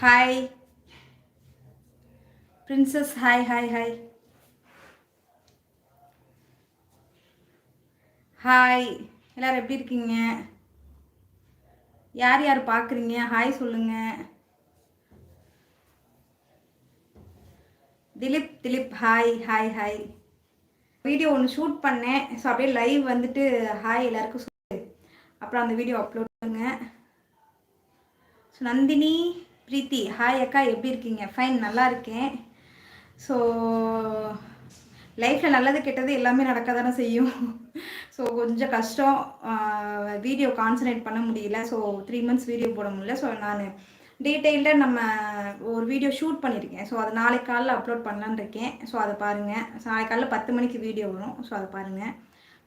Hi princess hi hi hi hi எல்லோரும் எப்படி இருக்கீங்க? யார் யார் பார்க்குறீங்க? ஹாய் சொல்லுங்கள் Dilip Dilip hi hi hi video ஒன்று ஷூட் பண்ணேன். ஸோ அப்படியே லைவ் வந்துட்டு ஹாய் எல்லாருக்கும் சொல்லு. அப்புறம் அந்த வீடியோ அப்லோட் பண்ணுங்க. ஸோ நந்தினி பிரீத்தி ஹாய் அக்கா எப்படி இருக்கீங்க? ஃபைன் நல்லா இருக்கேன். ஸோ லைஃப்பில் நல்லது கெட்டது எல்லாமே நடக்க தானே செய்யும். ஸோ கொஞ்சம் கஷ்டம். வீடியோ கான்சன்ட்ரேட் பண்ண முடியல. ஸோ த்ரீ மந்த்ஸ் வீடியோ போட முடியல. ஸோ நான் டீட்டெயில்டாக நம்ம ஒரு வீடியோ ஷூட் பண்ணியிருக்கேன் ஸோ அது நாளைக்கு காலைல அப்லோட் பண்ணலான்னு இருக்கேன். ஸோ அதை பாருங்கள் ஸோ நாளை காலைல பத்து மணிக்கு வீடியோ வரும். ஸோ அதை பாருங்கள்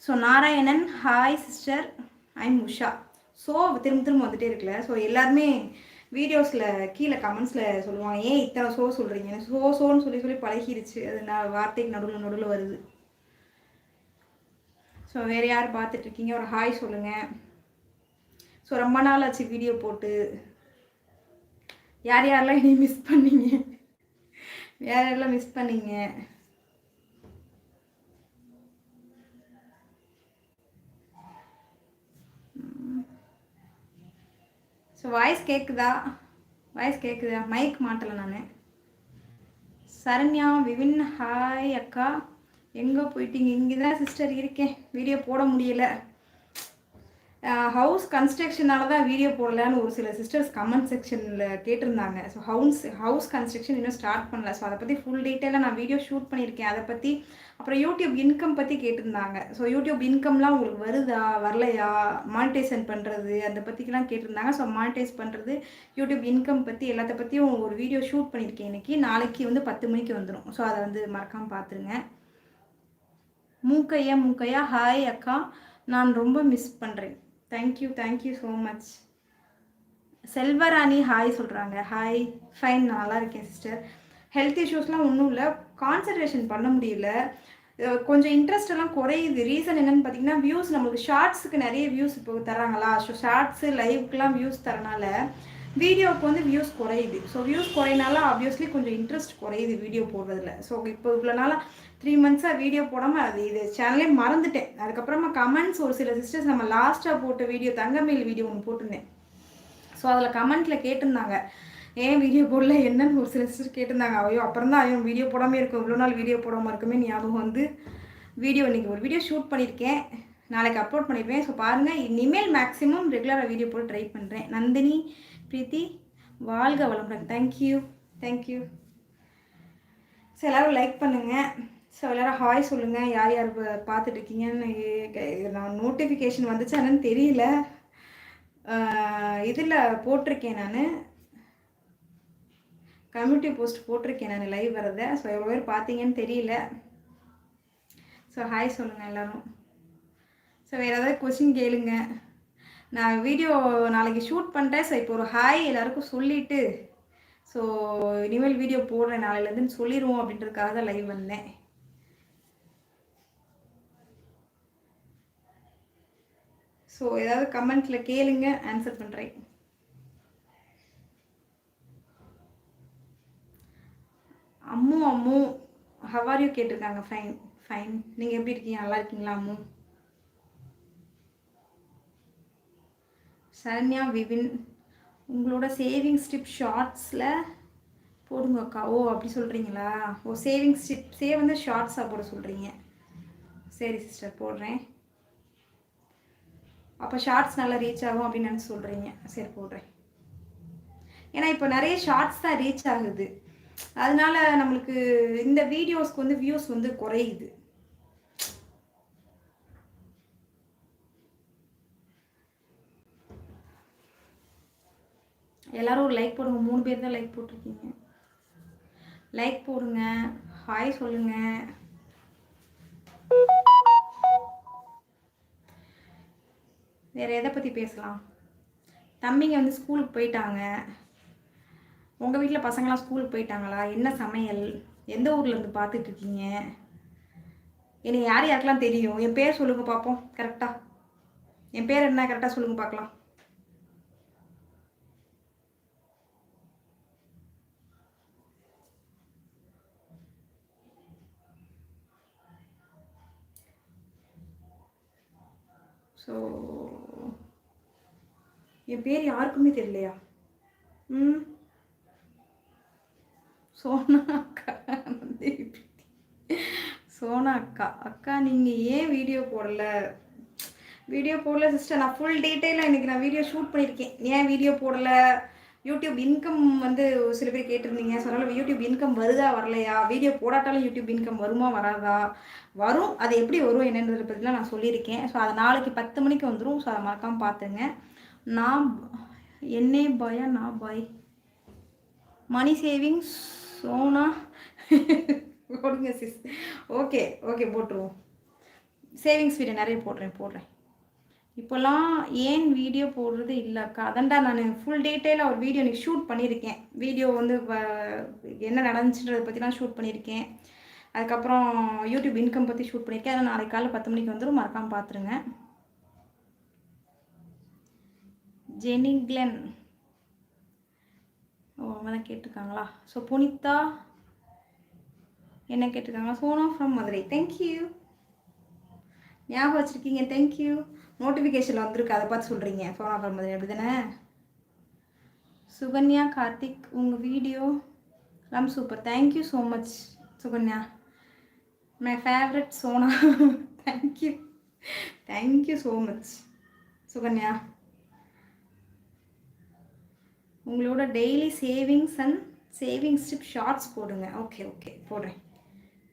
so Narayanan hi sister I'm Usha. So திரும்ப திரும்ப வந்துகிட்டே இருக்குல்ல ஸோ எல்லாருமே வீடியோஸில் கீழே கமெண்ட்ஸில் சொல்லுவாங்க ஏன் இத்தனை ஷோ சொல்கிறீங்க ஷோ ஷோன்னு சொல்லி சொல்லி பழகிருச்சு. அது நான் வார்த்தைக்கு நடுவில் நடுவில் வருது. ஸோ வேறு யார் பார்த்துட்ருக்கீங்க? ஒரு ஹாய் சொல்லுங்கள் ஸோ ரொம்ப நாள் ஆச்சு வீடியோ போட்டு. யார் யாரெல்லாம் இனி மிஸ் பண்ணீங்க? யார் யாரெல்லாம் மிஸ் பண்ணீங்க? ஸோ வாய்ஸ் கேட்குதா வாய்ஸ் கேட்குதா மைக் மாட்டலை நான். சரண்யா விவின் ஹாய் அக்கா. எங்கே போயிட்டீங்க? இங்கே தான் சிஸ்டர் இருக்கேன். வீடியோ போட முடியல. ஹவுஸ் கன்ஸ்ட்ரக்ஷனால தான் வீடியோ போடலான்னு ஒரு சில சிஸ்டர்ஸ் கமெண்ட் செக்ஷனில் கேட்டிருந்தாங்க. ஸோ ஹவுஸ் ஹவுஸ் கன்ஸ்ட்ரக்ஷன் இன்னும் ஸ்டார்ட் பண்ணல. ஸோ அதை பற்றி ஃபுல் டீட்டெயிலாக நான் வீடியோ ஷூட் பண்ணியிருக்கேன். அதை பற்றி அப்புறம் யூடியூப் இன்கம் பற்றி கேட்டிருந்தாங்க. ஸோ யூடியூப் இன்கம்லாம் உங்களுக்கு வருதா? வரலையா? மானிட்டைசன் பண்ணுறது அதை பற்றிக்கெலாம் கேட்டிருந்தாங்க. ஸோ மானிட்டைஸ் பண்ணுறது யூடியூப் இன்கம் பற்றி எல்லாத்த பற்றியும் ஒரு வீடியோ ஷூட் பண்ணியிருக்கேன் இன்றைக்கி நாளைக்கு வந்து பத்து மணிக்கு வந்துடும் ஸோ அதை வந்து மறக்காமல் பார்த்துருங்க மூக்கையா மூக்கையா ஹாய் அக்கா. நான் ரொம்ப மிஸ் பண்ணுறேன் thank you thank you so much Selvarani hi சொல்கிறாங்க ஹாய் ஃபைன் நல்லா இருக்கேன் சிஸ்டர் ஹெல்த் இஷ்யூஸ்லாம் ஒன்றும் இல்லை. கான்சன்ட்ரேஷன் பண்ண முடியல. கொஞ்சம் இன்ட்ரெஸ்ட் எல்லாம் குறையுது. ரீசன் என்னன்னு பார்த்தீங்கன்னா வியூஸ் நம்மளுக்கு ஷார்ட்ஸுக்கு நிறைய வியூஸ் இப்போ தராங்களா? ஸோ ஷார்ட்ஸு லைவுக்குலாம் வியூஸ் தரனால வீடியோவுக்கு வந்து வியூஸ் குறையுது. ஸோ வியூஸ் குறையினால ஆப்வியஸ்லி கொஞ்சம் இன்ட்ரெஸ்ட் குறையுது வீடியோ போடுறதுல. ஸோ இப்போ இவ்வளோ நாளாக த்ரீ மந்த்ஸாக வீடியோ போடாமல் அது இது சேனலே மறந்துட்டேன். அதுக்கப்புறமா கமெண்ட்ஸ் ஒரு சில சிஸ்டர்ஸ் நம்ம லாஸ்ட்டாக போட்ட வீடியோ தங்கமேல் வீடியோ ஒன்று போட்டிருந்தேன். ஸோ அதில் கமெண்ட்டில் கேட்டிருந்தாங்க. ஏன் வீடியோ போடல? என்னன்னு ஒரு சில சிஸ்டர் கேட்டிருந்தாங்க. ஐயோ அப்புறம் தான் ஐயோ வீடியோ போடாமல் இருக்கும். இவ்வளோ நாள் வீடியோ போடாமல் இருக்குமே ஞாபகம் வந்து வீடியோ இன்றைக்கி ஒரு வீடியோ ஷூட் பண்ணியிருக்கேன் நாளைக்கு அப்லோட் பண்ணியிருப்பேன் ஸோ பாருங்கள் இனிமேல் மேக்ஸிமம் ரெகுலராக வீடியோ போட்டு ட்ரை பண்ணுறேன் நந்தினி பிரீத்தி வாழ்க வளமுடன். Thank you thank you so எல்லோரும் லைக் பண்ணுங்கள் ஸோ எல்லோரும் ஹாய் சொல்லுங்கள் யார் யார் பார்த்துட்டு இருக்கீங்கன்னு நான் நோட்டிஃபிகேஷன் வந்துச்சானு தெரியல. இதில் போட்டிருக்கேன் நான். கம்யூனிட்டி போஸ்ட் போட்டிருக்கேன் நான் லைவ் வரதை. ஸோ எவ்வளோ பேர் பார்த்தீங்கன்னு தெரியல. ஸோ ஹாய் சொல்லுங்கள் எல்லோரும். ஸோ வேறு ஏதாவது கொஸ்டின் கேளுங்க. நான் வீடியோ நாளைக்கு ஷூட் பண்ணுறேன் ஸோ இப்போ ஒரு ஹாய் எல்லாருக்கும் சொல்லிவிட்டு ஸோ இனிமேல் வீடியோ போடுறேன். நாளையிலேருந்துன்னு சொல்லிடுவோம் அப்படின்றதுக்காக தான் லைவ் வந்தேன். ஸோ ஏதாவது கமெண்ட்டில் கேளுங்க. ஆன்சர் பண்ணுறேன் அம்மு அம்மு ஹவாரியோ கேட்டிருக்காங்க? ஃபைன் ஃபைன் நீங்கள் எப்படி இருக்கீங்க? நல்லா இருக்கீங்களா அம்மு? சரண்யா விவின் உங்களோட சேவிங்ஸ் டிப் ஷார்ட்ஸில் போடுங்க அக்கா ஓ அப்படி சொல்கிறீங்களா ஓ சேவிங்ஸ் டிப் சேவ் வந்து ஷார்ட்ஸாக போட சொல்கிறீங்க சரி சிஸ்டர் போடுறேன். அப்போ ஷார்ட்ஸ் நல்லா ரீச் ஆகும் அப்படின்னு நினச்சி சொல்கிறீங்க சரி போடுறேன். ஏன்னா இப்போ நிறைய ஷார்ட்ஸ் தான் ரீச் ஆகுது. அதனால நம்மளுக்கு இந்த வீடியோஸ்க்கு வந்து வியூஸ் வந்து குறையுது. எல்லாரும் ஒரு லைக் போடுங்க. மூணு பேர் தான் லைக் போட்டிருக்கீங்க. லைக் போடுங்க. ஹாய் சொல்லுங்க. வேற எதை பற்றி பேசலாம்? தம்பிங்க வந்து ஸ்கூலுக்கு போயிட்டாங்க. உங்கள் வீட்டில் பசங்களாம் ஸ்கூலுக்கு போயிட்டாங்களா? என்ன சமையல்? எந்த ஊர்லேருந்து பார்த்துட்டு இருக்கீங்க என்னை யார் யாருக்கெல்லாம் தெரியும்? என் பேர் சொல்லுங்கள் பார்ப்போம் கரெக்டாக என் பேர் என்ன? கரெக்டாக சொல்லுங்கள் பார்க்கலாம் ஸோ என் பேர் யாருக்குமே தெரியலையா? ம்? சோனா அக்கா. சோனா அக்கா அக்கா நீங்கள் ஏன் வீடியோ போடல? வீடியோ போடல சிஸ்டர் நான் ஃபுல் டீட்டெயிலாக இன்றைக்கி நான் வீடியோ ஷூட் பண்ணியிருக்கேன் ஏன் வீடியோ போடலை? யூடியூப் இன்கம் வந்து சில பேர் கேட்டிருந்தீங்க. சொன்னாலும் யூடியூப் இன்கம் வருதா வரலையா? வீடியோ போடாட்டாலும் யூடியூப் இன்கம் வருமா வராதா? வரும். அது எப்படி வரும் என்னன்றதை பற்றிலாம் நான் சொல்லியிருக்கேன். ஸோ அது நாளைக்கு பத்து மணிக்கு வந்துடும் ஸோ அதை மறக்காமல் பார்த்துங்க நான் என்னே பாயா நான் பாய். Money savings Sona? போடுங்க சிஸ் ஓகே ஓகே போட்டுருவோம். சேவிங்ஸ் வீடியோ நிறைய போடுறேன் போடுறேன். இப்போல்லாம் ஏன் வீடியோ போடுறது இல்லைக்கா அதான்டா நான் ஃபுல் டீட்டெயிலாக ஒரு வீடியோ எனக்கு ஷூட் பண்ணியிருக்கேன். வீடியோ வந்து என்ன நடந்துச்சுன்றதை பற்றிலாம் ஷூட் பண்ணியிருக்கேன். அதுக்கப்புறம் யூடியூப் இன்கம் பற்றி ஷூட் பண்ணியிருக்கேன். அதை நாளைக்கு காலையில் பத்து மணிக்கு வந்துடும் மறக்காமல் பார்த்துருங்க ஜெனிக்லன் ஓ அவங்க தான் கேட்டிருக்காங்களா? ஸோ புனிதா என்ன கேட்டிருக்காங்க? சோனா ஃப்ரம் மதுரை. தேங்க்யூ ஞாபகம் வச்சுருக்கீங்க? தேங்க்யூ நோட்டிஃபிகேஷன் வந்திருக்கு. அதை பார்த்து சொல்கிறீங்க சோனா ஃப்ரம் மதுரை. அப்படி தானே சுகன்யா கார்த்திக் உங்கள் video. Rum super. Thank you so much Sukanya. My favourite Sona. Thank you thank you so much Sukanya. உங்களோட daily savings and savings tip shorts போடுங்க. ஓகே ஓகே போடுறேன்.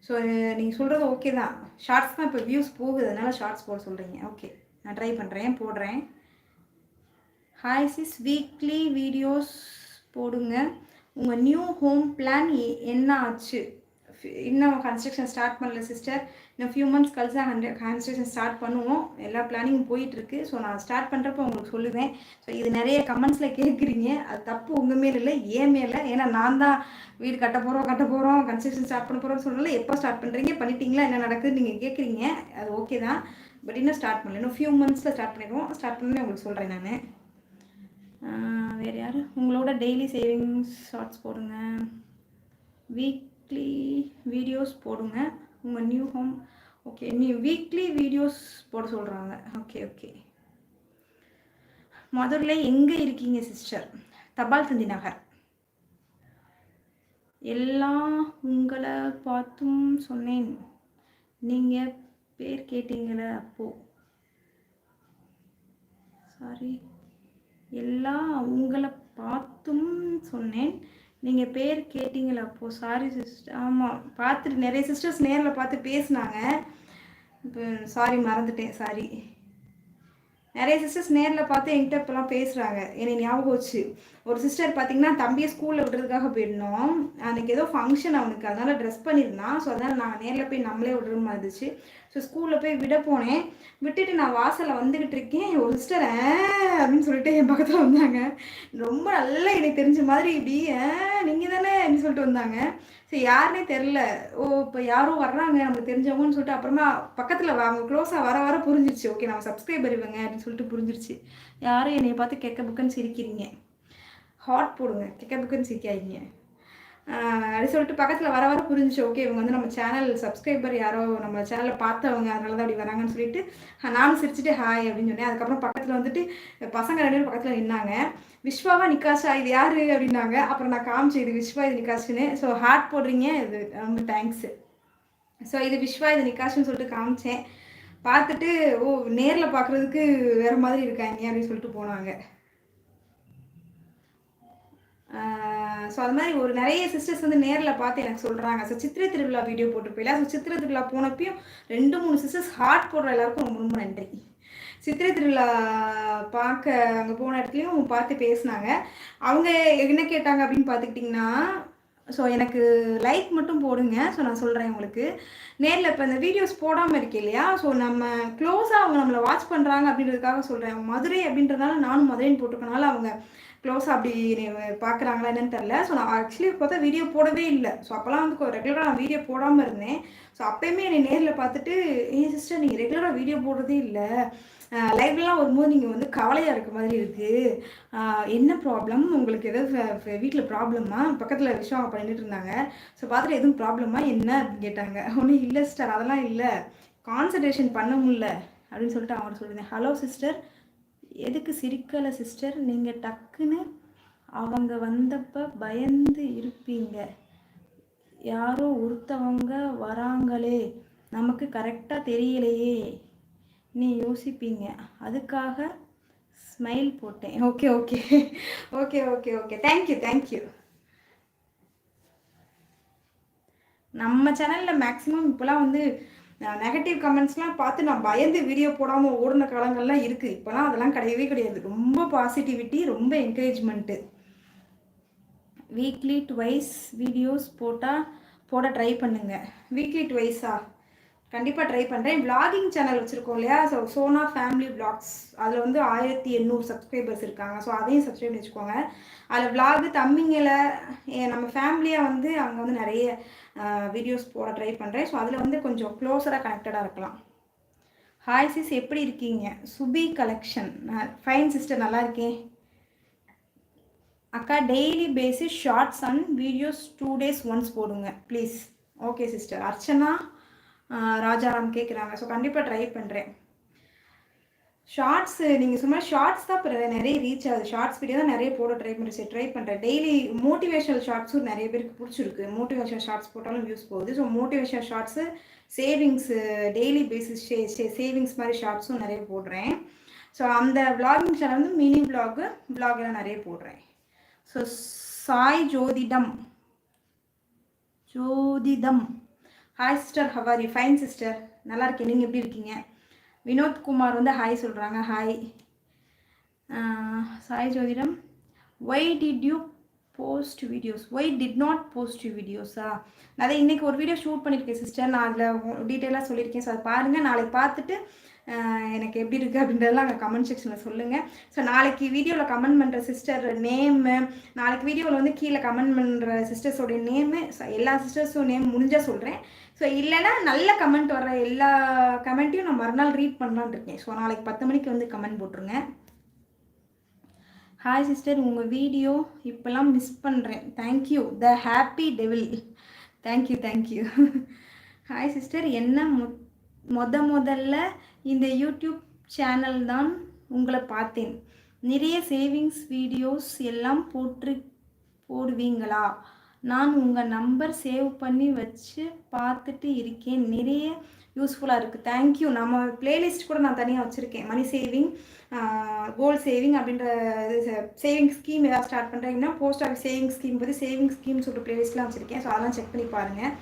ஸோ நீங்கள் சொல்கிறது ஓகே தான். ஷார்ட்ஸ் தான் இப்போ வியூஸ் போகுது. அதனால் ஷார்ட்ஸ் போட சொல்கிறீங்க ஓகே நான் ட்ரை பண்ணுறேன் போடுறேன். ஹாய் சிஸ் வீக்லி வீடியோஸ் போடுங்க. உங்கள் நியூ ஹோம் பிளான் என்ன ஆச்சு? இன்னும் கன்ஸ்ட்ரக்ஷன் ஸ்டார்ட் பண்ணல சிஸ்டர் இன்னும் ஃபியூ மந்த்ஸ் கழிச்சு ஹண்ட்ரட் கன்ஸ்ட்ரக்ஷன் ஸ்டார்ட் பண்ணுவோம். எல்லா பிளானிங்கும் போயிட்டுருக்கு. ஸோ நான் ஸ்டார்ட் பண்ணுறப்போ உங்களுக்கு சொல்லுவேன். ஸோ இது நிறைய கமெண்ட்ஸில் கேட்குறீங்க அது தப்பு உங்கள் மேலே இல்லை ஏன் மேலே ஏன்னா நான் தான் வீடு கட்ட போகிறோம் கட்ட போகிறோம் கன்ஸ்ட்ரக்ஷன் ஸ்டார்ட் பண்ண போகிறோம்னு சொல்லல எப்போ ஸ்டார்ட் பண்ணுறீங்க பண்ணிட்டீங்களா என்ன நடக்குதுன்னு நீங்கள் கேட்குறீங்க அது ஓகே தான். பட் இன்னும் ஸ்டார்ட் பண்ணல. இன்னும் ஃபியூ மந்த்ஸில் ஸ்டார்ட் பண்ணிடுவோம். ஸ்டார்ட் பண்ணி உங்களுக்கு சொல்கிறேன் நான். வேறு யார்? உங்களோட டெய்லி சேவிங்ஸ் ஷார்ட்ஸ் போடுங்க. வீக் வீக்லி வீடியோஸ் போடுங்க. உங்கள் நியூ ஹோம் ஓகே நீ வீக்லி வீடியோஸ் போட சொல்கிறாங்க ஓகே ஓகே மதுரையில் எங்கே இருக்கீங்க சிஸ்டர் தபால் தந்தி நகர். எல்லாம் உங்களை பார்த்தும் சொன்னேன். நீங்கள் பேர் கேட்டீங்கள அப்போது சாரி எல்லாம் உங்களை பார்த்தும் சொன்னேன். நீங்கள் பேர் கேட்டிங்களா அப்போது சாரி சிஸ்டர் ஆமாம் பார்த்துட்டு நிறைய சிஸ்டர்ஸ் நேரில் பார்த்து பேசினாங்க. இப்போ சாரி மறந்துட்டேன் சாரி நிறைய சிஸ்டர்ஸ் நேரில் பார்த்து என்கிட்ட இப்போலாம் பேசுகிறாங்க என்னை ஞாபகம் வச்சு. ஒரு சிஸ்டர் பார்த்தீங்கன்னா தம்பியை ஸ்கூலில் விடுறதுக்காக போயிருந்தோம். அன்றைக்கி ஏதோ ஃபங்க்ஷன் அவனுக்கு. அதனால் ட்ரெஸ் பண்ணியிருந்தான். ஸோ அதனால் நான் நேரில் போய் நம்மளே விடுற மாதிரி இருந்துச்சு. ஸோ ஸ்கூலில் போய் விட போனேன். விட்டுட்டு நான் வாசலில் வந்துக்கிட்டு இருக்கேன். ஒரு சிஸ்டர் அப்படின்னு சொல்லிட்டு என் பக்கத்தில் வந்தாங்க. ரொம்ப நல்லா எனக்கு தெரிஞ்ச மாதிரி இப்படி நீங்கள் தானே அப்படின்னு சொல்லிட்டு வந்தாங்க. சரி யாருனே தெரில ஓ இப்போ யாரும் வர்றாங்க நமக்கு தெரிஞ்சவங்கன்னு சொல்லிட்டு அப்புறமா பக்கத்தில் அவங்க க்ளோஸாக வர வர புரிஞ்சிச்சு ஓகே நம்ம சப்ஸ்கிரைபர் இவங்க அப்படின்னு சொல்லிட்டு புரிஞ்சிருச்சு. யாரும் என்னை பார்த்து கெக்க புக்குன்னு சிரிக்கிறீங்க. ஹாட் போடுங்க. கெக்க புக்குன்னு சிரிக்காதீங்க. அப்படி சொல்லிட்டு பக்கத்தில் வர வர புரிஞ்சிச்சு. ஓகே இவங்க வந்து நம்ம சேனல் சப்ஸ்கிரைபர் யாரோ நம்ம சேனலில் பார்த்தவங்க அதனால தான் அப்படி வராங்கன்னு சொல்லிட்டு நானும் சிரிச்சுட்டு ஹாய் அப்படின்னு சொன்னேன். அதுக்கப்புறம் பக்கத்தில் வந்துட்டு பசங்க ரெண்டு பேரும் பக்கத்தில் நின்னாங்க. விஸ்வாவா நிக்காஷா இது யார்? அப்படின்னாங்க. அப்புறம் நான் காமிச்சேன் இது விஸ்வா இது நிகாஷுன்னு. ஸோ ஹார்ட் போடுறீங்க இது ரொம்ப தேங்க்ஸு ஸோ இது விஸ்வா இது நிக்காஷுன்னு சொல்லிட்டு காமிச்சேன். பார்த்துட்டு ஓ நேரில் பார்க்குறதுக்கு வேறு மாதிரி இருக்காங்க அப்படின்னு சொல்லிட்டு போனாங்க. ஸோ அது மாதிரி ஒரு நிறைய சிஸ்டர்ஸ் வந்து நேரில் பார்த்து எனக்கு சொல்கிறாங்க ஸோ சித்திரை திருவிழா வீடியோ போட்டிருப்பீங்களா ஸோ சித்திரை திருவிழா போனப்பையும் ரெண்டு மூணு சிஸ்டர்ஸ் ஹார்ட் போடுற எல்லாருக்கும் ரொம்ப ரொம்ப நன்றி. சித்திரை திருவிழா பார்க்க அங்கே போன இடத்துலையும் பார்த்து பேசினாங்க. அவங்க என்ன கேட்டாங்க அப்படின்னு பார்த்துக்கிட்டிங்கன்னா ஸோ எனக்கு லைக் மட்டும் போடுங்க. ஸோ நான் சொல்கிறேன் உங்களுக்கு. நேரில் இப்போ இந்த வீடியோஸ் போடாமல் இருக்கே இல்லையா? ஸோ நம்ம க்ளோஸாக அவங்க நம்மளை வாட்ச் பண்ணுறாங்க அப்படின்றதுக்காக சொல்கிறேன் மதுரை அப்படின்றதுனால நானும் மதுரைன்னு போட்டிருக்கனால அவங்க க்ளோஸாக அப்படி பார்க்குறாங்களா என்னன்னு தெரில ஸோ நான் ஆக்சுவலி பார்த்தா வீடியோ போடவே இல்லை. ஸோ அப்போல்லாம் வந்து ரெகுலராக நான் வீடியோ போடாமல் இருந்தேன். ஸோ அப்போயுமே என்னை நேரில் பார்த்துட்டு ஏன் சிஸ்டர் நீங்கள் ரெகுலராக வீடியோ போடுறதே இல்லை. லைவ்லாம் வரும்போது நீங்கள் வந்து கவலையாக இருக்க மாதிரி இருக்குது என்ன ப்ராப்ளம் உங்களுக்கு ஏதாவது வீட்டில் ப்ராப்ளமா பக்கத்தில் விஷயம் பண்ணிட்டு இருந்தாங்க. ஸோ பார்த்துட்டு எதுவும் ப்ராப்ளமா என்ன? அப்படின்னு கேட்டாங்க. ஒன்றும் இல்லை சிஸ்டர் அதெல்லாம் இல்லை. கான்சன்ட்ரேஷன் பண்ண முடியல அப்படின்னு சொல்லிட்டு அவங்கள்ட்ட சொல்லியிருந்தேன். ஹலோ சிஸ்டர் எதுக்கு சிரிக்கலை சிஸ்டர் நீங்கள் டக்குன்னு அவங்க வந்தப்போ பயந்து இருப்பீங்க. யாரோ ஒருத்தவங்க வராங்களே. நமக்கு கரெக்டாக தெரியலையே. நீ யோசிப்பீங்க. அதுக்காக ஸ்மைல் போட்டேன். Okay okay okay okay okay thank you thank you நம்ம சேனலில் மேக்ஸிமம் இப்போலாம் வந்து நான் நெகட்டிவ் கமெண்ட்ஸ்லாம் பார்த்து நான் பயந்து வீடியோ போடாமல் ஓடின காலங்கள்லாம் இருக்குது இப்போலாம் அதெல்லாம் கிடையவே கிடையாது. ரொம்ப பாசிட்டிவிட்டி ரொம்ப என்கரேஜ்மெண்ட்டு வீக்லி ட்வைஸ் வீடியோஸ் போட்டால் போட ட்ரை பண்ணுங்கள் வீக்லி ட்வைஸா கண்டிப்பாக ட்ரை பண்ணுறேன் விளாகிங் சேனல் வச்சுருக்கோம் இல்லையா? ஸோ சோனா ஃபேமிலி விளாக்ஸ் அதில் வந்து ஆயிரத்தி எண்ணூறு சப்ஸ்கிரைபர்ஸ் இருக்காங்க. ஸோ அதையும் சப்ஸ்கிரைப் வச்சுக்கோங்க. அதில் விளாகு தம்பிங்களை நம்ம ஃபேமிலியாக வந்து அங்கே வந்து நிறைய வீடியோஸ் போட ட்ரை பண்ணுறேன் ஸோ அதில் வந்து கொஞ்சம் க்ளோஸராக கனெக்டடாக இருக்கலாம். ஹாய் சிஸ் எப்படி இருக்கீங்க? சுபி கலெக்ஷன் ஃபைன் சிஸ்டர் நல்லா இருக்கேன். அக்கா daily basis shorts and videos two days once போடுங்க please okay sister Archana Rajaram கேட்குறாங்க ஸோ கண்டிப்பாக ட்ரை பண்ணுறேன் ஷார்ட்ஸ் நீங்கள் சும்மா ஷார்ட்ஸ் தான் இப்போ நிறைய ரீச் ஆகுது. ஷார்ட்ஸ் வீடியோ தான் நிறைய போட ட்ரை பண்ணுறேன் ட்ரை பண்ணுறேன் டெய்லி மோட்டிவேஷனல் ஷார்ட்ஸும் நிறைய பேருக்கு பிடிச்சிருக்கு. மோட்டிவேஷனல் ஷார்ட்ஸ் போட்டாலும் வியூஸ் போகுது. So motivational shorts savings daily basis savings மாதிரி ஷார்ட்ஸும் நிறைய போடுறேன். ஸோ அந்த விளாகிங் சேனல் வந்து மினி விளாகு விளாகெல்லாம் நிறைய போடுறேன். So Sai Jothidam. Jothidam. Hi sister how are fine sister நல்லா இருக்கேன். நீங்கள் எப்படி இருக்கீங்க? வினோத்குமார் வந்து ஹாய் சொல்கிறாங்க hi Sai Jothidam. Why did you post videos why did not post வீடியோஸா அதான் இன்றைக்கி ஒரு வீடியோ ஷூட் பண்ணியிருக்கேன் சிஸ்டர் நான் அதில் டீட்டெயிலாக சொல்லியிருக்கேன் ஸோ அதை பாருங்கள் நாளைக்கு பார்த்துட்டு எனக்கு எப்படி இருக்குது அப்படின்றதெல்லாம் அங்கே கமெண்ட் செக்ஷனில் சொல்லுங்கள் ஸோ நாளைக்கு வீடியோவில் கமெண்ட் பண்ணுற சிஸ்டர் நேமு நாளைக்கு வீடியோவில் வந்து கீழே கமெண்ட் பண்ணுற சிஸ்டர்ஸோடைய நேமு எல்லா சிஸ்டர்ஸும் நேம் முடிஞ்சால் சொல்கிறேன் ஸோ இல்லைன்னா நல்ல கமெண்ட் வர எல்லா கமெண்ட்டையும் நான் மறுநாள் ரீட் பண்ணலான் இருக்கேன். ஸோ நாளைக்கு பத்து மணிக்கு வந்து கமெண்ட் போட்டுருங்க. ஹாய் சிஸ்டர் உங்கள் வீடியோ இப்போல்லாம் மிஸ் பண்ணுறேன் thank you the happy devil thank you thank you hi sister என்ன மொ மொத முதல்ல இந்த யூடியூப் சேனல் தான் உங்களை பார்த்தேன். நிறைய சேவிங்ஸ் வீடியோஸ் எல்லாம் போட்டு போடுவீங்களா? நான் உங்கள் நம்பர் சேவ் பண்ணி வச்சு பார்த்துட்டு இருக்கேன். நிறைய யூஸ்ஃபுல்லாக இருக்குது தேங்க்யூ நம்ம பிளேலிஸ்ட் கூட நான் தனியாக வச்சுருக்கேன். மணி சேவிங் கோல்ட் சேவிங் அப்படின்ற சேவிங் ஸ்கீம் ஏதாவது ஸ்டார்ட் பண்ணுறீங்கன்னா போஸ்ட் ஆஃபீஸ் சேவிங் ஸ்கீம் பற்றி சேவிங் ஸ்கீம் சொல்லிட்டு பிளேலிஸ்ட்லாம் வச்சுருக்கேன். ஸோ அதெல்லாம் செக் பண்ணி பாருங்கள்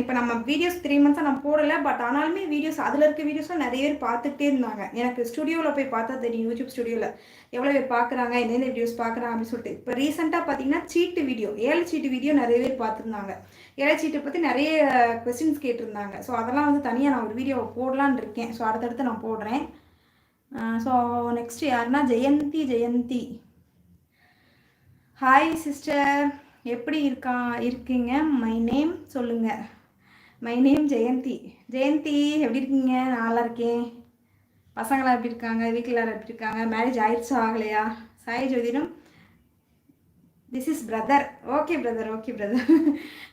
இப்போ நம்ம வீடியோஸ் த்ரீ மந்த்ஸாக நான் போடலை பட் ஆனாலுமே வீடியோஸ் அதில் இருக்க வீடியோஸ்லாம் நிறைய பேர் பார்த்துட்டே இருந்தாங்க. எனக்கு ஸ்டுடியோவில் போய் பார்த்தா தெரியும் யூடியூப் ஸ்டுடியோவில் எவ்வளோ பேர் பார்க்குறாங்க எந்தெந்த வீடியோஸ் பார்க்குறாங்க அப்படின்னு சொல்லிட்டு. இப்போ ரீசெண்டாக பார்த்தீங்கன்னா சீட்டு வீடியோ ஏழை சீட்டு வீடியோ நிறைய பேர் பார்த்துருந்தாங்க. ஏழை சீட்டை பற்றி நிறைய கொஸ்டின்ஸ் கேட்டிருந்தாங்க. ஸோ அதெல்லாம் வந்து தனியாக நான் ஒரு வீடியோ போடலான் இருக்கேன். ஸோ அடுத்தடுத்து நான் போடுறேன். ஸோ நெக்ஸ்ட் யாருன்னா ஜெயந்தி ஜெயந்தி. ஹாய் சிஸ்டர் எப்படி இருக்கா இருக்கீங்க? மை நேம் சொல்லுங்கள் மை நேம் ஜெயந்தி. ஜெயந்தி எப்படி இருக்கீங்க? நல்லா இருக்கேன். பசங்களாம் எப்படி இருக்காங்க? வீட்டில் எல்லாரும் எப்படி இருக்காங்க? மேரேஜ் ஆயிடுச்சா ஆகலையா? Sai Jothidam. This is brother okay brother okay brother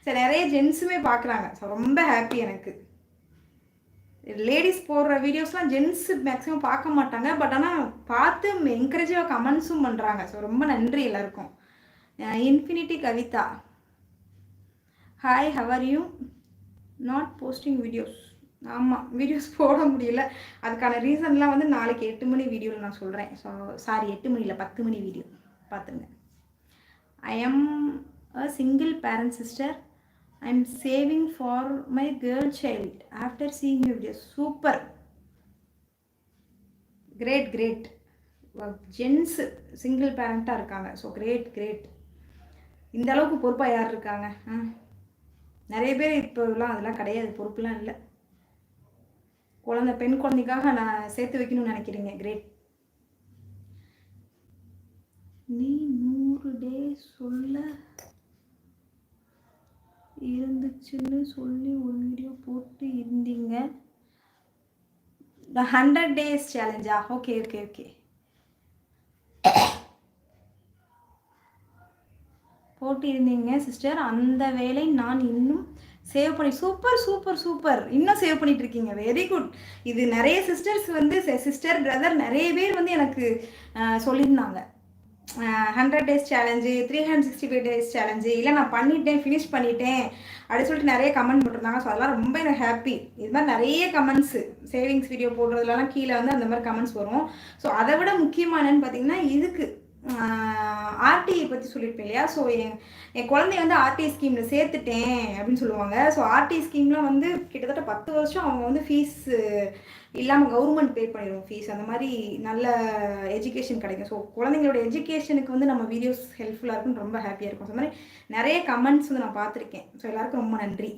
சரி நிறைய ஜென்ஸுமே பார்க்குறாங்க ஸோ ரொம்ப ஹாப்பி எனக்கு. லேடிஸ் போடுற வீடியோஸ்லாம் ஜென்ஸ் மேக்ஸிமம் பார்க்க மாட்டாங்க. பட் ஆனால் பார்த்து என்கரேஜாக கமெண்ட்ஸும் பண்ணுறாங்க ஸோ ரொம்ப நன்றி எல்லாருக்கும். Infinity Kavitha. Hi how are you not posting videos ஆமாம் வீடியோஸ் போட முடியல. அதுக்கான ரீசன்லாம் வந்து நாளைக்கு எட்டு மணி வீடியோவில் நான் சொல்கிறேன் ஸோ சாரி எட்டு மணியில் பத்து மணி வீடியோ பார்த்துங்க. I am a single parent sister I am saving for my girl child after seeing video super great great gents single பேரண்ட்டாக இருக்காங்க. ஸோ கிரேட் கிரேட் இந்த அளவுக்கு பொறுப்பாக யார் இருக்காங்க? நிறைய பேர் இப்போலாம் அதெல்லாம் கிடையாது பொறுப்புலாம் இல்லை. குழந்த பெண் குழந்தைக்காக நான் சேர்த்து வைக்கணும்னு நினைக்கிறீங்க கிரேட். நீ நூறு டே சொல்ல இருந்துச்சுன்னு சொல்லி ஒரு வீடியோ போட்டு இருந்தீங்க. த ஹண்ட்ரட் டேஸ் சேலஞ்சா ஓகே ஓகே ஓகே போட்டிருந்தீங்க சிஸ்டர் அந்த வேலை நான் இன்னும் சேவ் பண்ணி சூப்பர் சூப்பர் சூப்பர் இன்னும் சேவ் பண்ணிட்டு இருக்கீங்க. வெரி குட் இது நிறைய சிஸ்டர்ஸ் வந்து சிஸ்டர் பிரதர் நிறைய பேர் வந்து எனக்கு சொல்லியிருந்தாங்க. Hundred days challenge three hundred sixty five days challenge இல்லை நான் பண்ணிட்டேன் ஃபினிஷ் பண்ணிட்டேன் அப்படின்னு சொல்லிட்டு நிறைய கமெண்ட் போட்டிருந்தாங்க. ஸோ அதெல்லாம் ரொம்ப எனக்கு ஹாப்பி இது மாதிரி நிறைய கமெண்ட்ஸு சேவிங்ஸ் வீடியோ போடுறதுலலாம் கீழே வந்து அந்த மாதிரி கமெண்ட்ஸ் வரும். ஸோ அதை விட முக்கியமானன்னு என்னன்னு பார்த்தீங்கன்னா இதுக்கு ஆர்டிஐ பற்றி சொல்லியிருப்பேன் இல்லையா? ஸோ என் என் குழந்தைய வந்து ஆர்டிஐ ஸ்கீமில் சேர்த்துட்டேன் அப்படின்னு சொல்லுவாங்க. ஸோ ஆர்டிஐ ஸ்கீம்லாம் வந்து கிட்டத்தட்ட பத்து வருஷம் அவங்க வந்து ஃபீஸ் இல்லாமல் கவர்மெண்ட் பே பண்ணிடுவோம் ஃபீஸ் அந்த மாதிரி நல்ல எஜுகேஷன் கிடைக்கும். ஸோ குழந்தைங்களோட எஜுகேஷனுக்கு வந்து நம்ம வீடியோஸ் ஹெல்ப்ஃபுல்லாக இருக்கும்னு ரொம்ப ஹாப்பியாக இருக்கும். அந்த மாதிரி நிறைய கமெண்ட்ஸ் வந்து நான் பார்த்துருக்கேன். ஸோ எல்லாருக்கும் ரொம்ப நன்றி.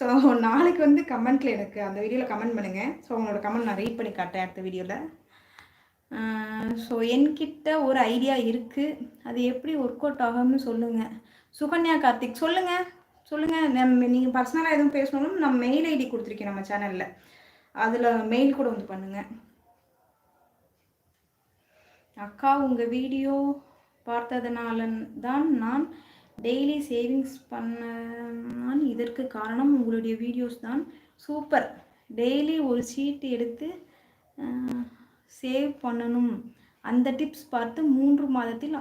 ஸோ நாளைக்கு வந்து கமெண்ட்டில் எனக்கு அந்த வீடியோவில் கமெண்ட் பண்ணுங்கள் ஸோ உங்களோட கமெண்ட் நான் ரீட் பண்ணி காட்டேன் அடுத்த வீடியோவில் ஸோ என்கிட்ட ஒரு ஐடியா இருக்குது அது எப்படி ஒர்க் அவுட் ஆகும்னு சொல்லுங்கள் சுகன்யா கார்த்திக் சொல்லுங்கள் சொல்லுங்கள் நம்ம நீங்கள் பர்சனலாக எதுவும் பேசணும் நம்ம மெயில் ஐடி கொடுத்துருக்கேன் நம்ம சேனலில் அதில் மெயில் கூட வந்து பண்ணுங்கள் அக்கா உங்கள் வீடியோ பார்த்ததுனால தான் நான் டெய்லி சேவிங்ஸ் பண்ண இதற்கு காரணம் உங்களுடைய வீடியோஸ் தான். சூப்பர் டெய்லி ஒரு சீட் எடுத்து சேவ் பண்ணணும். அந்த டிப்ஸ் பார்த்து மூன்று மாதத்தில்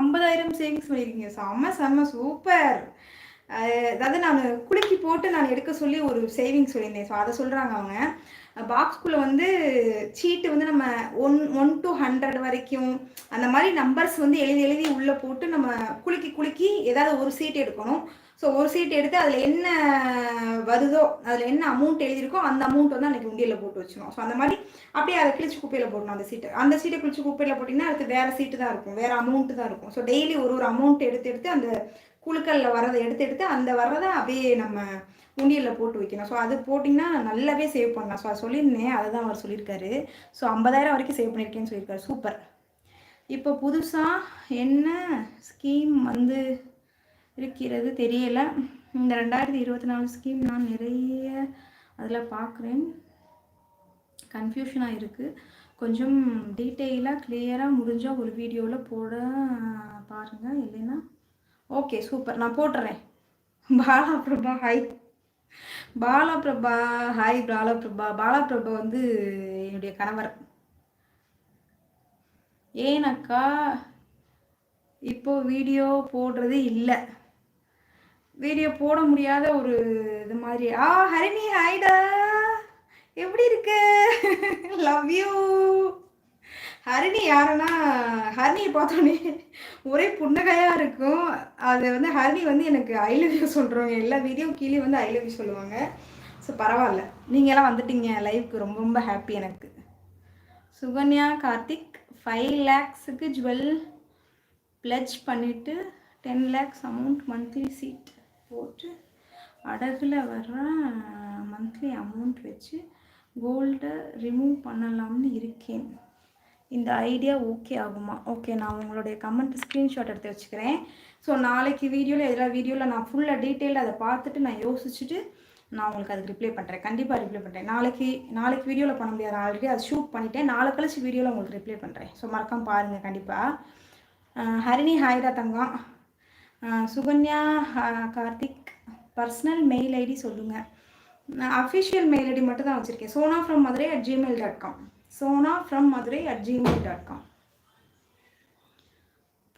ஐம்பதாயிரம் சேவிங்ஸ் பண்ணியிருக்கீங்க செம்ம செம்ம சூப்பர் அதாவது நான் குலுக்கி போட்டு நான் எடுக்க சொல்லி ஒரு சேவிங்ஸ் சொல்லியிருந்தேன். ஸோ அதை சொல்கிறாங்க அவங்க. பாக்ஸ்குள்ளே வந்து சீட்டு வந்து நம்ம ஒன் ஒன் டு ஹண்ட்ரட் வரைக்கும் அந்த மாதிரி நம்பர்ஸ் வந்து எழுதி எழுதி உள்ளே போட்டு நம்ம குலுக்கி குலுக்கி ஏதாவது ஒரு சீட் எடுக்கணும். ஸோ ஒரு சீட் எடுத்து அதில் என்ன வருதோ அதில் என்ன அமௌண்ட் எழுதியிருக்கோ அந்த அமௌண்ட் வந்து அன்றைக்கி உண்டியலில் போட்டு வச்சிடணும் ஸோ அந்த மாதிரி அப்படியே அதை கிழிச்சு குப்பையில் போடணும் அந்த சீட்டை அந்த சீட்டை கிழிச்சு குப்பையில் போட்டிங்கன்னா அடுத்து வேறு சீட்டு தான் இருக்கும். வேறு அமௌண்ட்டு தான் இருக்கும். ஸோ டெய்லி ஒரு ஒரு அமௌண்ட் எடுத்து எடுத்து அந்த குழுக்களில் வரதை எடுத்து எடுத்து அந்த வர்றதை அப்படியே நம்ம உண்டியலில் போட்டு வைக்கணும். ஸோ அது போட்டிங்கன்னா நல்லாவே சேவ் பண்ணலாம். ஸோ அதை சொல்லியிருந்தேன். அதை தான் அவர் சொல்லியிருக்காரு. ஸோ ஐம்பதாயிரம் வரைக்கும் சேவ் பண்ணியிருக்கேன்னு சொல்லியிருக்காரு. சூப்பர் இப்போ புதுசாக என்ன ஸ்கீம் வந்து இருக்கிறது தெரியல. இந்த ரெண்டாயிரத்தி இருபத்தி நாலு ஸ்கீம் நான் நிறைய அதில் பார்க்குறேன் கன்ஃபியூஷனாக இருக்குது கொஞ்சம் டீட்டெயிலாக கிளியராக முடிஞ்சால் ஒரு வீடியோவில் போட பாருங்கள் இல்லைன்னா ஓகே சூப்பர் நான் போட்டுறேன். பாலா பிரபா ஹாய் பாலா பிரபா ஹாய் பாலா பிரபா பாலா பிரபா வந்து என்னுடைய கணவர். ஏனக்கா இப்போ வீடியோ போடுறது இல்லை. வீடியோ போட முடியாத ஒரு இது மாதிரி. ஆ ஹரிணி ஹாய்டா எப்படி இருக்கு? லவ் யூ ஹரிணி யாருன்னா ஹரிணியை பார்த்தோன்னே ஒரே புன்னகையாக இருக்கும். அது வந்து ஹரிணி வந்து எனக்கு ஐ லவ் யூ சொல்கிறவங்க எல்லா வீடியோ கீழே வந்து ஐ லவ் யூ சொல்லுவாங்க. ஸோ பரவாயில்ல. நீங்களாம் வந்துட்டீங்க. லைஃப்க்கு ரொம்ப ரொம்ப ஹாப்பி எனக்கு. சுகன்யா கார்த்திக் ஃபைவ் லேக்ஸுக்கு ஜுவல் ப்ளஜ் பண்ணிவிட்டு ten lakhs amount monthly chit அடகுல வர்ற மந்த்லி அமௌண்ட் வச்சு கோல்டை ரிமூவ் பண்ணலாம்னு இருக்கேன். இந்த ஐடியா ஓகே ஆகுமா? ஓகே நான் உங்களுடைய கமெண்ட் ஸ்க்ரீன்ஷாட் எடுத்து வச்சுக்கிறேன். ஸோ நாளைக்கு வீடியோவில் எதிராக வீடியோவில் நான் ஃபுல்லாக டீட்டெயிலாக அதை பார்த்துட்டு நான் யோசிச்சுட்டு நான் உங்களுக்கு அதுக்கு ரிப்ளை பண்ணுறேன் கண்டிப்பாக ரிப்ளை பண்ணுறேன் நாளைக்கு நாளைக்கு வீடியோவில் பண்ண முடியாது. ஆல்ரெடி அதை ஷூட் பண்ணிட்டேன். நாளை கழிச்சு வீடியோவில் உங்களுக்கு ரிப்ளை பண்ணுறேன் ஸோ மறக்காம பாருங்கள் கண்டிப்பாக ஹரிணி ஹாய்ரா தங்கம். Sukanya Karthik. Personal mail ID சொல்லுங்கள் நான் அஃபிஷியல் மெயில் ஐடி மட்டும் தான் வச்சுருக்கேன். Sona from Madurai at Gmail dot com Sona from Madurai at Gmail dot com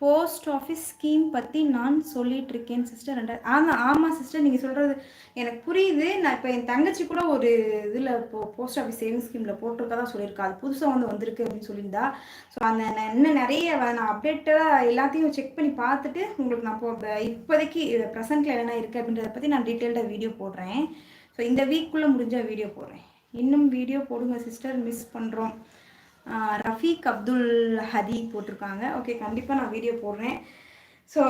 post office scheme பற்றி நான் சொல்லிட்டு இருக்கேன் சிஸ்டர் ரெண்டாயிரம் ஆமாம் ஆமாம் சிஸ்டர் நீங்கள் சொல்கிறது எனக்கு புரியுது. நான் இப்போ என் தங்கச்சி கூட ஒரு இதில் இப்போ போஸ்ட் ஆஃபீஸ் சேவிங் ஸ்கீமில் போட்டிருக்கா தான் சொல்லியிருக்கா. அது புதுசாக வந்து வந்திருக்கு அப்படின்னு சொல்லியிருந்தா. ஸோ அந்த நான் இன்னும் நிறைய நான் அப்டேட்டடாக எல்லாத்தையும் செக் பண்ணி பார்த்துட்டு உங்களுக்கு நான் இப்போ இப்போதைக்கு ப்ரெசென்ட்டில் என்னென்ன இருக்குது அப்படின்றத பற்றி நான் டீட்டெயில்டாக வீடியோ போடுறேன். ஸோ இந்த வீக்குள்ளே முடிஞ்சால் வீடியோ போடுறேன். இன்னும் வீடியோ போடுங்க சிஸ்டர் மிஸ் பண்ணுறோம் ரஃபீக் அப்துல் ஹதி போட்டிருக்காங்க. ஓகே கண்டிப்பாக நான் வீடியோ போடுறேன். ஸோ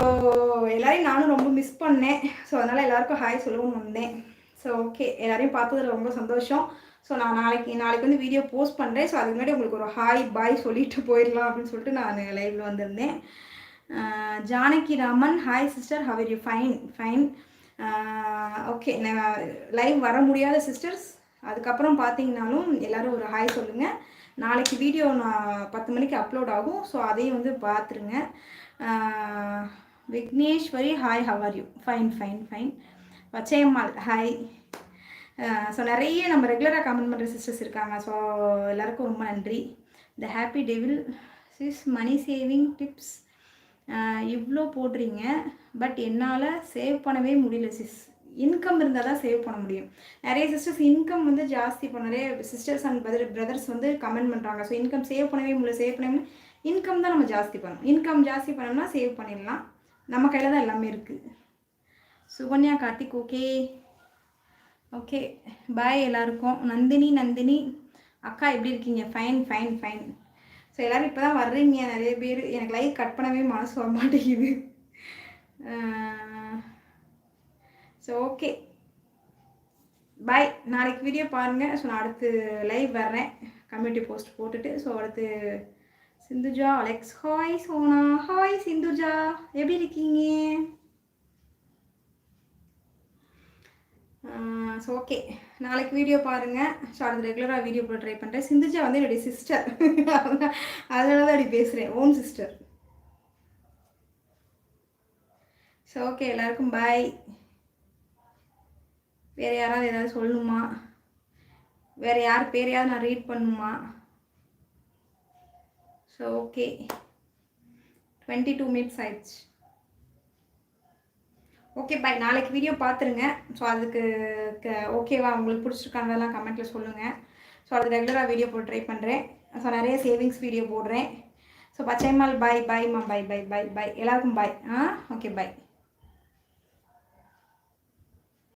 எல்லாரையும் நானும் ரொம்ப மிஸ் பண்ணேன். ஸோ அதனால் எல்லாருக்கும் ஹாய் சொல்லவும் வந்தேன். ஸோ ஓகே எல்லாரையும் பார்த்ததில் ரொம்ப சந்தோஷம். ஸோ நான் நாளைக்கு நாளைக்கு வந்து வீடியோ போஸ்ட் பண்ணுறேன் ஸோ அதுக்கு முன்னாடி உங்களுக்கு ஒரு ஹாய் பாய் சொல்லிட்டு போயிடலாம் அப்படின்னு சொல்லிட்டு நான் லைவில் வந்திருந்தேன். Janaki Raman hi sister how are you fine fine okay நான் லைவ் வர முடியாத சிஸ்டர்ஸ் அதுக்கப்புறம் பார்த்தீங்கனாலும் எல்லோரும் ஒரு ஹாய் சொல்லுங்கள் நாளைக்கு வீடியோ நான் பத்து மணிக்கு அப்லோட் ஆகும். ஸோ அதையும் வந்து பார்த்துருங்க. Vigneswari hi how are you fine fine fine வச்சேம்மாள் hi so நிறைய நம்ம ரெகுலராக கமெண்ட் பண்ணுற சிஸ்டர்ஸ் இருக்காங்க. ஸோ எல்லாருக்கும் ரொம்ப நன்றி. The happy devil sis money saving tips இவ்வளோ போடுறீங்க. பட் என்னால் சேவ் பண்ணவே முடியல சிஸ் இன்கம் இருந்தால் தான் சேவ் பண்ண முடியும். நிறைய சிஸ்டர்ஸ் இன்கம் வந்து ஜாஸ்தி இப்போ நிறைய சிஸ்டர்ஸ் அண்ட் பிரதர் பிரதர்ஸ் வந்து கமெண்ட் பண்ணுறாங்க ஸோ இன்கம் சேவ் பண்ணவே முடியல சேவ் பண்ணவே இன்கம் தான் நம்ம ஜாஸ்தி பண்ணணும். இன்கம் ஜாஸ்தி பண்ணோம்னா சேவ் பண்ணிடலாம். நம்ம கையில் தான் எல்லாமே இருக்குது Sukanya Karthik okay okay bye எல்லாருக்கும். நந்தினி நந்தினி. அக்கா எப்படி இருக்கீங்க? ஃபைன் ஃபைன் ஃபைன் ஸோ எல்லோரும் இப்போ தான் வர்றீங்க. நிறைய பேர். எனக்கு லைக் கட் பண்ணவே மனசு வர மாட்டேங்குது ஸோ ஓகே பாய் நாளைக்கு வீடியோ பாருங்கள் ஸோ நான் அடுத்து லைவ் வர்றேன். கம்யூனிட்டி போஸ்ட் போட்டுட்டு. ஸோ அடுத்து Sindhuja Alex hi Sona. Hi Sindhuja. எப்படி இருக்கீங்க? ஸோ ஓகே நாளைக்கு வீடியோ பாருங்கள் ஸோ அது ரெகுலராக வீடியோ போட ட்ரை பண்ணுறேன் சிந்துஜா வந்து என்னுடைய சிஸ்டர் அதனால தான் அப்படி பேசுகிறேன் ஓன் சிஸ்டர் ஸோ ஓகே எல்லாருக்கும் பாய் வேறு யாராவது ஏதாவது சொல்லணுமா வேறு யார் பேரையாவது நான் ரீட் பண்ணுமா? So okay twenty two minutes ஆயிடுச்சு. ஓகே பாய் நாளைக்கு வீடியோ பார்த்துருங்க. ஸோ அதுக்கு ஓகேவா உங்களுக்கு பிடிச்சிருக்காங்கலாம் கமெண்ட்டில் சொல்லுங்கள் ஸோ அது ரெகுலராக வீடியோ போட்டு ட்ரை பண்ணுறேன் ஸோ நிறைய சேவிங்ஸ் வீடியோ போடுறேன். ஸோ பச்சைமால் பாய் பாய்மா பாய் பாய் பாய் பாய் எல்லாருக்கும் பாய் ஆ? Okay bye